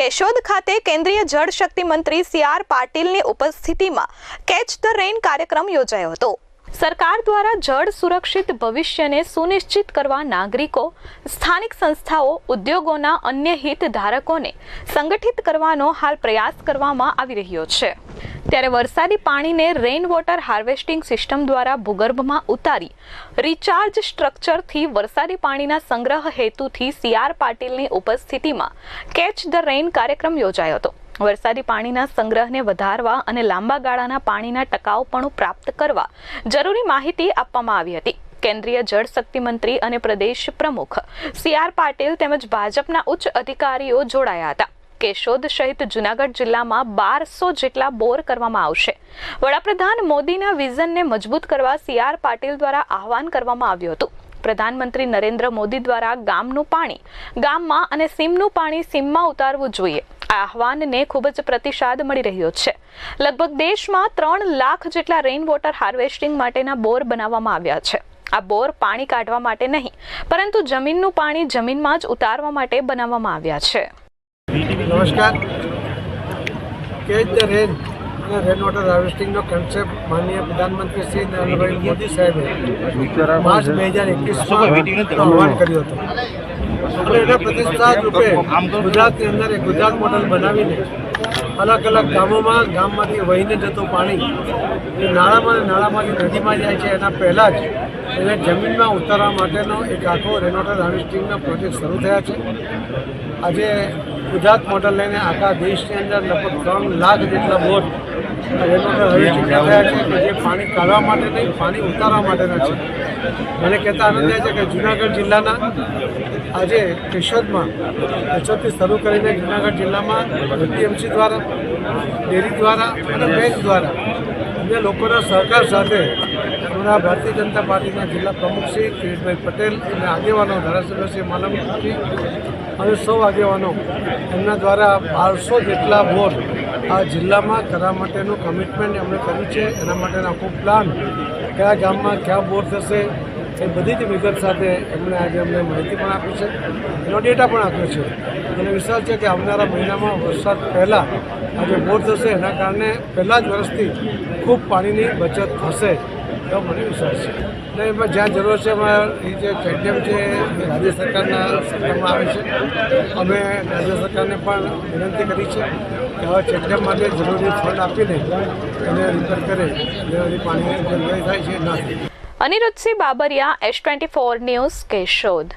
કેશોદ ખાતે કેન્દ્રીય જળ શક્તિ મંત્રી સી આર પાટીલની ઉપસ્થિતિમાં કેચ ધ રેઇન કાર્યક્રમ યોજાયો હતો. સરકાર દ્વારા જળ સુરક્ષિત ભવિષ્યને સુનિશ્ચિત કરવા નાગરિકો, સ્થાનિક સંસ્થાઓ, ઉદ્યોગોના અન્ય હિતધારકોને સંગઠિત કરવાનો હાલ પ્રયાસ કરવામાં આવી રહ્યો છે. ત્યારે વરસાદી પાણીને રેઇન વોટર હાર્વેસ્ટિંગ સિસ્ટમ દ્વારા ભૂગર્ભમાં ઉતારી રિચાર્જ સ્ટ્રક્ચરથી વરસાદી પાણીના સંગ્રહ હેતુથી સી આર પાટીલની ઉપસ્થિતિમાં કેચ ધ રેઇન કાર્યક્રમ યોજાયો હતો. વરસાદી પાણીના સંગ્રહને વધારવા અને લાંબા ગાળાના પાણીના ટકાઉપણું પ્રાપ્ત કરવા જરૂરી માહિતી આપવામાં આવી હતી. કેન્દ્રીય જળ શક્તિ મંત્રી અને પ્રદેશ પ્રમુખ સી આર પાટીલ તેમજ ભાજપના ઉચ્ચ અધિકારીઓ જોડાયા હતા. કેશોદ સહિત જુનાગઢ જિલ્લામાં બારસો જેટલા બોર કરવામાં આવશે. વડાપ્રધાન મોદીના વિઝનને મજબૂત કરવા સી આર પાટીલ દ્વારા આહવાન કરવામાં આવ્યું હતું. પ્રધાનમંત્રી નરેન્દ્ર મોદી દ્વારા ગામનું પાણી, ગામમાં અને સીમનું પાણી સીમમાં ઉતારવું જોઈએ. આ આહવાનને ખૂબ જ પ્રતિસાદ મળી રહ્યો છે. લગભગ દેશમાં ત્રણ લાખ જેટલા રેઇન વોટર હાર્વેસ્ટિંગ માટેના બોર બનાવવામાં આવ્યા છે. આ બોર પાણી કાઢવા માટે નહીં, પરંતુ જમીનનું પાણી જમીનમાં જ ઉતારવા માટે બનાવવામાં આવ્યા છે. નમસ્કાર. ધ રેન વોટર હાર્વેસ્ટિંગનો કન્સેપ્ટ માનનીય પ્રધાનમંત્રી શ્રી નરેન્દ્રભાઈ મોદી સાહેબે માર્ચ બે હજાર એકવીસમાં આહવાન કર્યું હતું. અને એના પ્રતિષ્ઠા રૂપે ગુજરાતની અંદર એક ગુજરાત મોડલ બનાવીને અલગ અલગ ગામોમાં ગામમાંથી વહીને જતું પાણી એ નાળામાં નાળામાંથી નદીમાં જાય છે. એના પહેલાં જ એને જમીનમાં ઉતારવા માટેનો એક આખો રેન વોટર હાર્વેસ્ટિંગનો પ્રોજેક્ટ શરૂ થયા છે. આજે ગુજરાત મોડલ લઈને આખા દેશની અંદર લગભગ ત્રણ લાખ જેટલા રેનોવેટર હાર્વેસ્ટિંગ થયા છે જે પાણી કાઢવા માટે નહીં, પાણી ઉતારવા માટેના છે. મને કહેતા આનંદ થાય છે કે જુનાગઢ જિલ્લાના આજે કેશોદમાં કેશોદથી શરૂ કરીને જુનાગઢ જિલ્લામાં એપીએમસી દ્વારા, ડેરી દ્વારા અને બેંક દ્વારા અન્ય લોકોના સહકાર સાથે આપણા ભારતીય જનતા પાર્ટીના જિલ્લા પ્રમુખ શ્રી કિરીટભાઈ પટેલ અને આગેવાનો ધારાસભ્ય શ્રી માલમ અને સૌ આગેવાનો એમના દ્વારા બારસો જેટલા બોર આ જિલ્લામાં કરવા માટેનું કમિટમેન્ટ એમણે કર્યું છે. એના માટેનો આખો પ્લાન કયા ગામમાં ક્યાં બોર થશે એ બધી જ વિગત સાથે એમણે આજે અમને માહિતી પણ આપી છે. એનો ડેટા પણ આપ્યો છે. મને વિશ્વાસ છે કે આવનારા મહિનામાં વરસાદ પહેલાં આજે બોર થશે. એના કારણે પહેલાં જ વર્ષથી ખૂબ પાણીની બચત થશે. એવો મને વિશ્વાસ છે. અને એમાં જ્યાં જરૂર છે એમાં એ જે સ્ટેડિયમ છે એ રાજ્ય સરકારના સરકારમાં આવે છે. અમે રાજ્ય સરકારને પણ વિનંતી કરી છે કે હવે સ્ટેડિયમ માટે જરૂરી ફંડ આપીને એને રિપેર કરે જેનાથી પાણીની જે થાય છે ના Aniruddhsinh Babariya S twenty four news Keshod.